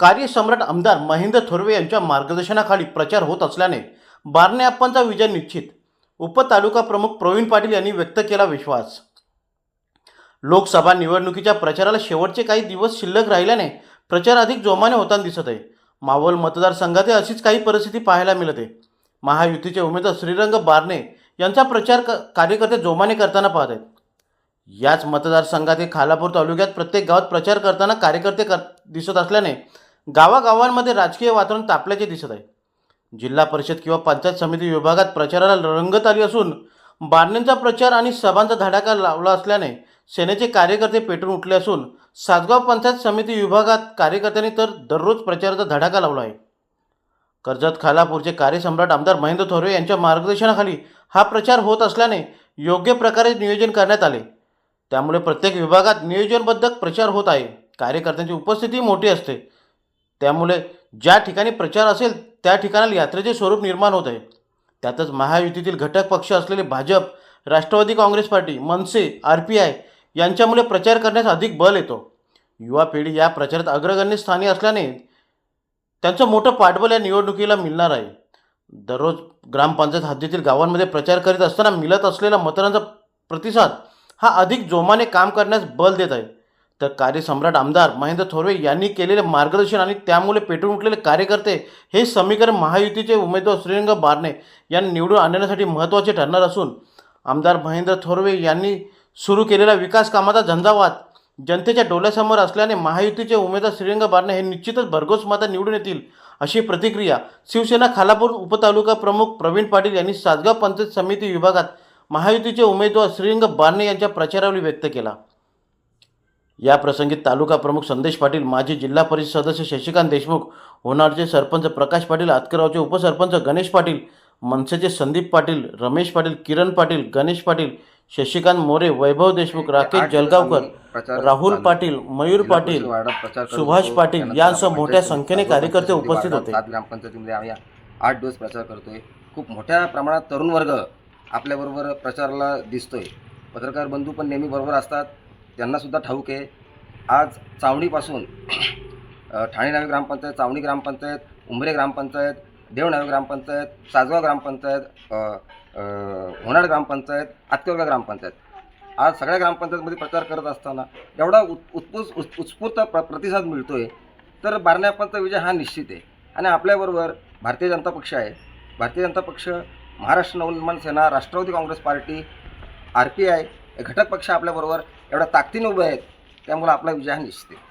कार्यसम्राट आमदार महेंद्र थोरवे यांच्या मार्गदर्शनाखाली प्रचार होत असल्याने बारणे आप्पांचा विजय निश्चित. उपतालुका प्रमुख प्रवीण पाटील यांनी व्यक्त केला विश्वास. लोकसभा निवडणुकीच्या प्रचाराला शेवटचे काही दिवस शिल्लक राहिल्याने प्रचार अधिक जोमाने होताना दिसत आहे. मावळ मतदारसंघातही अशीच काही परिस्थिती पाहायला मिळते. महायुतीचे उमेदवार श्रीरंग बारणे यांचा प्रचार क कार्यकर्ते जोमाने करताना पाहत आहेत. याच मतदारसंघातील खालापूर तालुक्यात प्रत्येक गावात प्रचार करताना कार्यकर्ते कर दिसत असल्याने गावागावांमध्ये राजकीय वातावरण तापल्याचे दिसत आहे. जिल्हा परिषद किंवा पंचायत समिती विभागात प्रचाराला रंगत आली असून बारणेंचा प्रचार आणि सभांचा धडाका लावला असल्याने सेनेचे कार्यकर्ते पेटून उठले असून सातगाव पंचायत समिती विभागात कार्यकर्त्यांनी तर दररोज प्रचाराचा धडाका लावला आहे. कर्जत खालापूरचे कार्यसम्राट आमदार महेंद्र थोरवे यांच्या मार्गदर्शनाखाली हा प्रचार होत असल्याने योग्य प्रकारे नियोजन करण्यात आले. त्यामुळे प्रत्येक विभागात नियोजनबद्ध प्रचार होत आहे. कार्यकर्त्यांची उपस्थिती मोठी असते. त्यामुळे ज्या ठिकाणी प्रचार असेल त्या ठिकाणाला यात्रेचे स्वरूप निर्माण होत आहे. त्यातच महायुतीतील घटक पक्ष असलेले Bhajap Rashtrawadi Congress party MNS R P I यांच्यामुळे प्रचार करण्यास अधिक बल येतो. युवा पिढी या प्रचारात अग्रगण्य स्थानी असल्याने त्यांचं मोठं पाठबल या निवडणुकीला मिळणार आहे. दररोज ग्रामपंचायत हद्दीतील गावांमध्ये प्रचार करीत असताना मिळत असलेला मतदारांचा प्रतिसाद हा अधिक जोमाने काम करण्यास बल देत आहे. तर कार्यसम्राट आमदार महेंद्र थोरवे यांनी केलेले मार्गदर्शन आणि त्यामुळे पेटून उठलेले कार्यकर्ते हे समीकरण महायुतीचे उमेदवार श्रीरंग बारणे यांनी निवडून आणण्यासाठी महत्त्वाचे ठरणार असून आमदार महेंद्र थोरवे यांनी सुरू केलेला विकास कामाचा झंझावात जनतेच्या डोळ्यासमोर असल्याने महायुतीचे उमेदवार श्रीरंग बारणे हे निश्चितच भरघोस मता निवडून येतील अशी प्रतिक्रिया शिवसेना खालापूर उपतालुका प्रमुख प्रवीण पाटील यांनी सातगाव पंचायत समिती विभागात महायुतीचे उमेदवार श्रीरंग बारणे यांच्या प्रचारावेळी व्यक्त केला. या प्रसंगी तालुका प्रमुख संदेश पाटील माजी जिल्हा परिषद सदस्य शशिकांत देशमुख होणारचे सरपंच प्रकाश पाटील आतकरावचे उपसरपंच गणेश पाटील मनसेचे संदीप पाटील रमेश पाटील किरण पाटील गणेश पाटील शशिकांत मोरे वैभव देशमुख राकेश जलगावकर राहुल पाटील मयूर पाटील सुभाष पाटील यांसह मोठ्या संख्येने कार्यकर्ते उपस्थित होते. ग्रामपंचायतीमध्ये आम्ही आठ दिवस प्रचार करतोय. खूप मोठ्या प्रमाणात तरुण वर्ग आपल्याबरोबर प्रचाराला दिसतोय. पत्रकार बंधू पण नेहमी बरोबर असतात. त्यांनासुद्धा ठाऊक आहे. आज चावणीपासून ठाणे नावे ग्रामपंचायत चावणी ग्रामपंचायत उंबरे ग्रामपंचायत देवनावे ग्रामपंचायत साजगाव ग्रामपंचायत होणार ग्रामपंचायत आत्तेवगा ग्रामपंचायत. आज सगळ्या ग्रामपंचायतमध्ये प्रचार करत असताना एवढा उत् उत्पुस उत् उत्स्फूर्त प्र प्रतिसाद मिळतो आहे तर बारण्यापंचा विजय हा निश्चित आहे. आणि आपल्याबरोबर भारतीय जनता पक्ष आहे. Bharatiya Janata Paksha Maharashtra Navnirman Sena Rashtrawadi Congress party R P I घटक पक्ष आपल्याबरोबर एवढ्या ताकदीने उभे आहेत त्यामुळे आपला विजय हा निश्चित आहे.